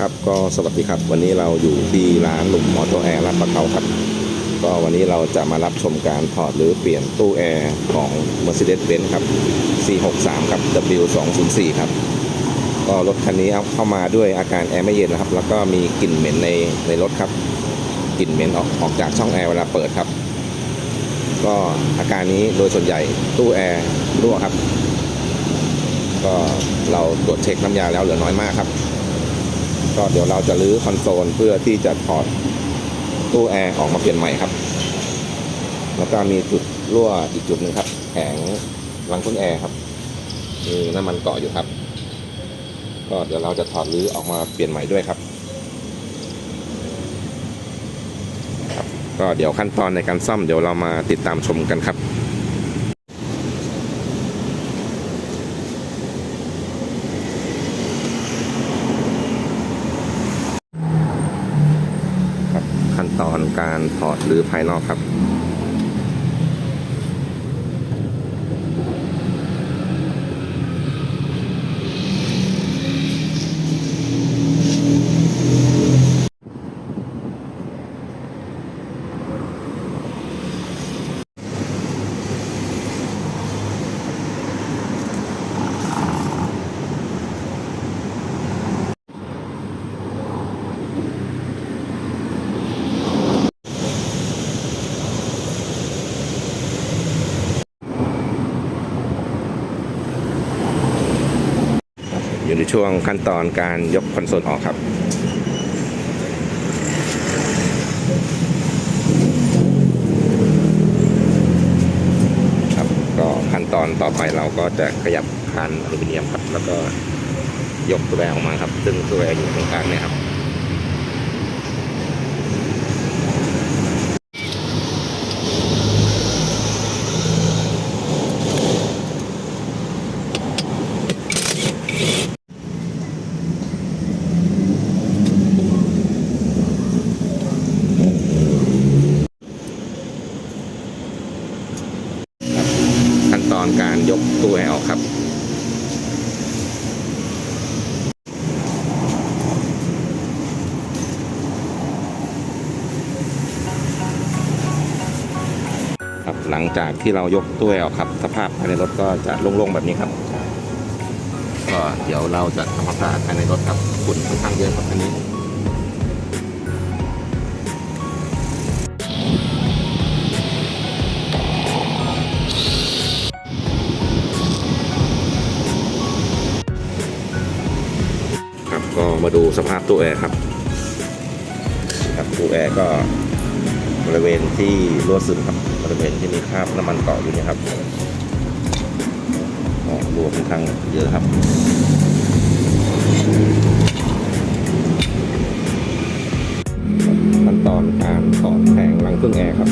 ครับก็สวัสดีครับวันนี้เราอยู่ที่ร้านหนุ่มมอเตอร์แอร์ลาดประเขาครับ ก็วันนี้เราจะมารับชมการถอดหรือเปลี่ยนตู้แอร์ของ Mercedes-Benz ครับ 463 ครับ W204 ครับ ก็รถคันนี้เอาเข้ามาด้วยอาการแอร์ไม่เย็นนะครับ แล้วก็มีกลิ่นเหม็นในในรถครับกลิ่นเหม็นออกออกจากช่องแอร์เวลาเปิดครับ ก็อาการนี้โดยส่วนใหญ่ตู้แอร์รั่วครับ ก็เราตรวจเช็คน้ำยาแล้วเหลือน้อยมากครับ ก็เดี๋ยวเราจะรื้อคอนโซลเพื่อที่จะถอดตู้แอร์ออกมาเปลี่ยนใหม่ครับ แล้วก็มีจุดรั่วอีกจุดหนึ่งครับแผงรังพึ่งแอร์ครับมีน้ำมันเกาะอยู่ครับ ก็เดี๋ยวเราจะถอดรื้อออกมาเปลี่ยนใหม่ด้วยครับครับก็เดี๋ยวขั้นตอนในการซ่อมเดี๋ยวเรามาติดตามชมกันครับขั้นตอน การถอดหรือภายนอกครับ ช่วงขั้นตอนการยกคอนโซลออกครับครับ ก็ขั้นตอนต่อไปเราก็จะขยับคานอลูมิเนียมครับแล้วก็ยกตัวแอร์ออกมาครับ ซึ่งตัวแอร์อยู่ตรงกลางเนี่ยครับ การยกตัวแอร์ออกครับครับหลังจากที่เรายกตู้แอออกครับ สภาพภายในรถก็จะโล่งๆแบบนี้ครับ ก็เดี๋ยวเราจะทำความสะอาดภายในรถครับฝุ่นค่อนข้างเยอะครับคันนี้ มาดูสภาพตู้แอร์ครับครับตู้แอร์ก็บริเวณที่รั่วซึมครับบริเวณที่มีคราบน้ำมันเกาะอยู่นี่ยครับรั่วค่อนข้างเยอะครับขั้นตอนการถอดแผงรังเครื่องแอร์ครับ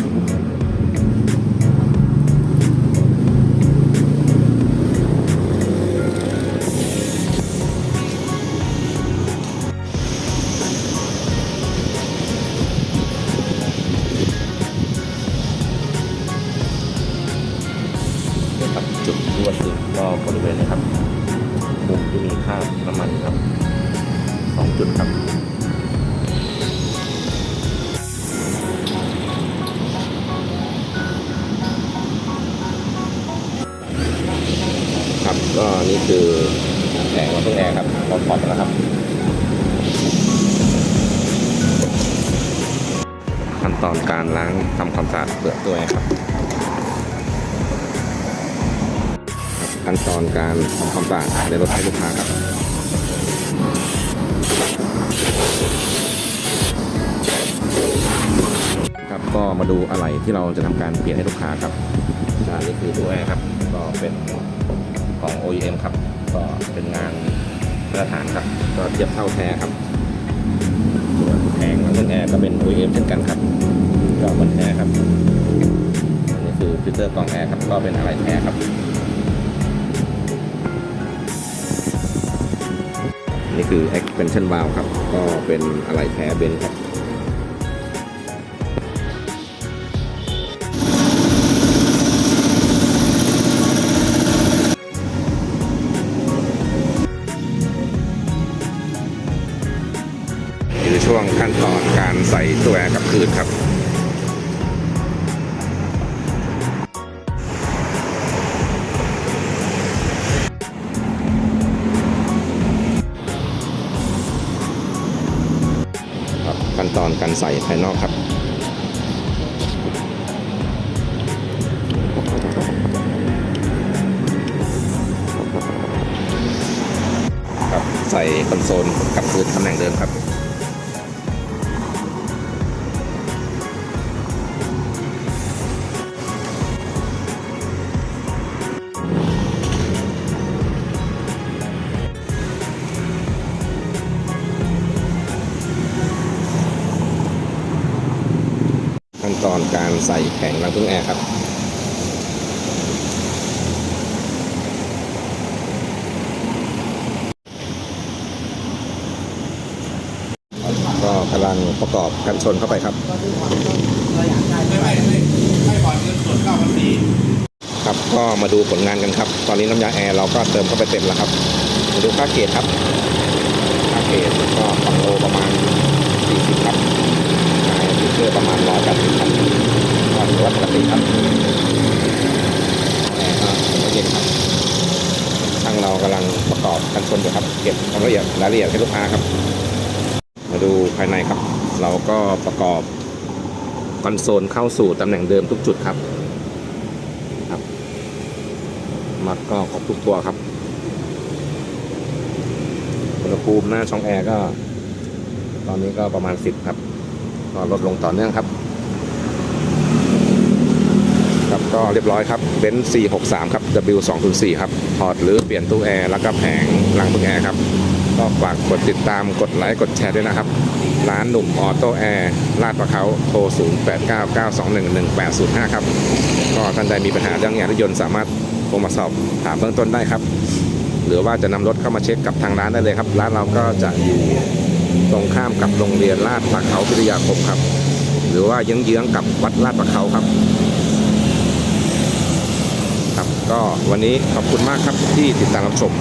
2 จุดครับครับก็นี่คือแผงของตู้แอร์ครับเราถอดแล้วครับขั้นตอนการล้างทำความสะอาดเปลือกตัวครับ ขั้นตอนการทำความสะอาดในรถให้ลูกค้าครับ ครับ ก็มาดูอะไรที่เราจะทำการเปลี่ยนให้ลูกค้าครับอันนี้คือตัวแอร์ครับ ก็เป็นของ OEM ครับ ก็เป็นงานมาตรฐานครับ ก็เทียบเท่าแท้ครับส่วนแผงของเครื่องแอร์ก็เป็น OEM เช่นกันครับก็เหมือนแท้ครับอันนี้คือฟิลเตอร์กรองแอร์ครับ ก็เป็นอะไรแท้ครับนี่คือ expansion valve ครับ ก็เป็นอะไรแท้เบนซ์ครับ วงขั้นตอนการใส่ตัวแอร์กับคืนครับ ขั้นตอนการใส่ภายนอกครับครับใส่คอนโซลกับพื้นตำแหน่งเดิมครับ ขั้นตอนการใส่แผงรังพึ่งแอร์ครับก็กำลังประกอบกันชนเข้าไปครับครับก็มาดูผลงานกันครับ ตอนนี้น้ำยาแอร์เราก็เติมเข้าไปเต็มแล้วครับมาดูค่าเกตครับค่าเกตก็ฝังโลประมาณ40ครับนายฟิเชอร์ประมาณ 180ครับก็ถือว่าปก ติครับแอร์ก็เย็นครับช่างเรากำลังประกอบกันชนอยู่ครับ เก็บความละเอียดรายละเอียดให้ลูกค้าครับ มาดูภายในครับ เราก็ประกอบคอนโซลเข้าสู่ตำแหน่งเดิมทุกจุดครับครับมัดก็ครบทุกตัวครับอุณหภูมิหน้าช่องแอร์ก็ ตอนนี้ก็ประมาณ 10 ครับก็ลดลงต่อเนื่องครับ ครับ ก็เรียบร้อยครับเบนซ์463 ครับ W204 ครับถอดหรือเปลี่ยนตู้แอร์แล้วก็แผงรางพึ่งแอร์ครับ ก็ฝากกดติดตามกดไลค์กดแชร์ด้วยนะครับ ร้านหนุ่มออโต้แอร์ลาดประเขาโทร 0899211805 ครับ ก็ท่านใดมีปัญหาเรื่องยางรถยนต์สามารถโทรมาสอบถามเบื้องต้นได้ครับ หรือว่าจะนำรถเข้ามาเช็คกับทางร้านได้เลยครับ ร้านเราก็จะอยู่ตรงข้ามกับโรงเรียนลาดประเขาพิทยาคมครับ หรือว่าเยื้องๆกับวัดลาดประเขาครับ ก็วันนี้ขอบคุณมากครับที่ติดตามรับชม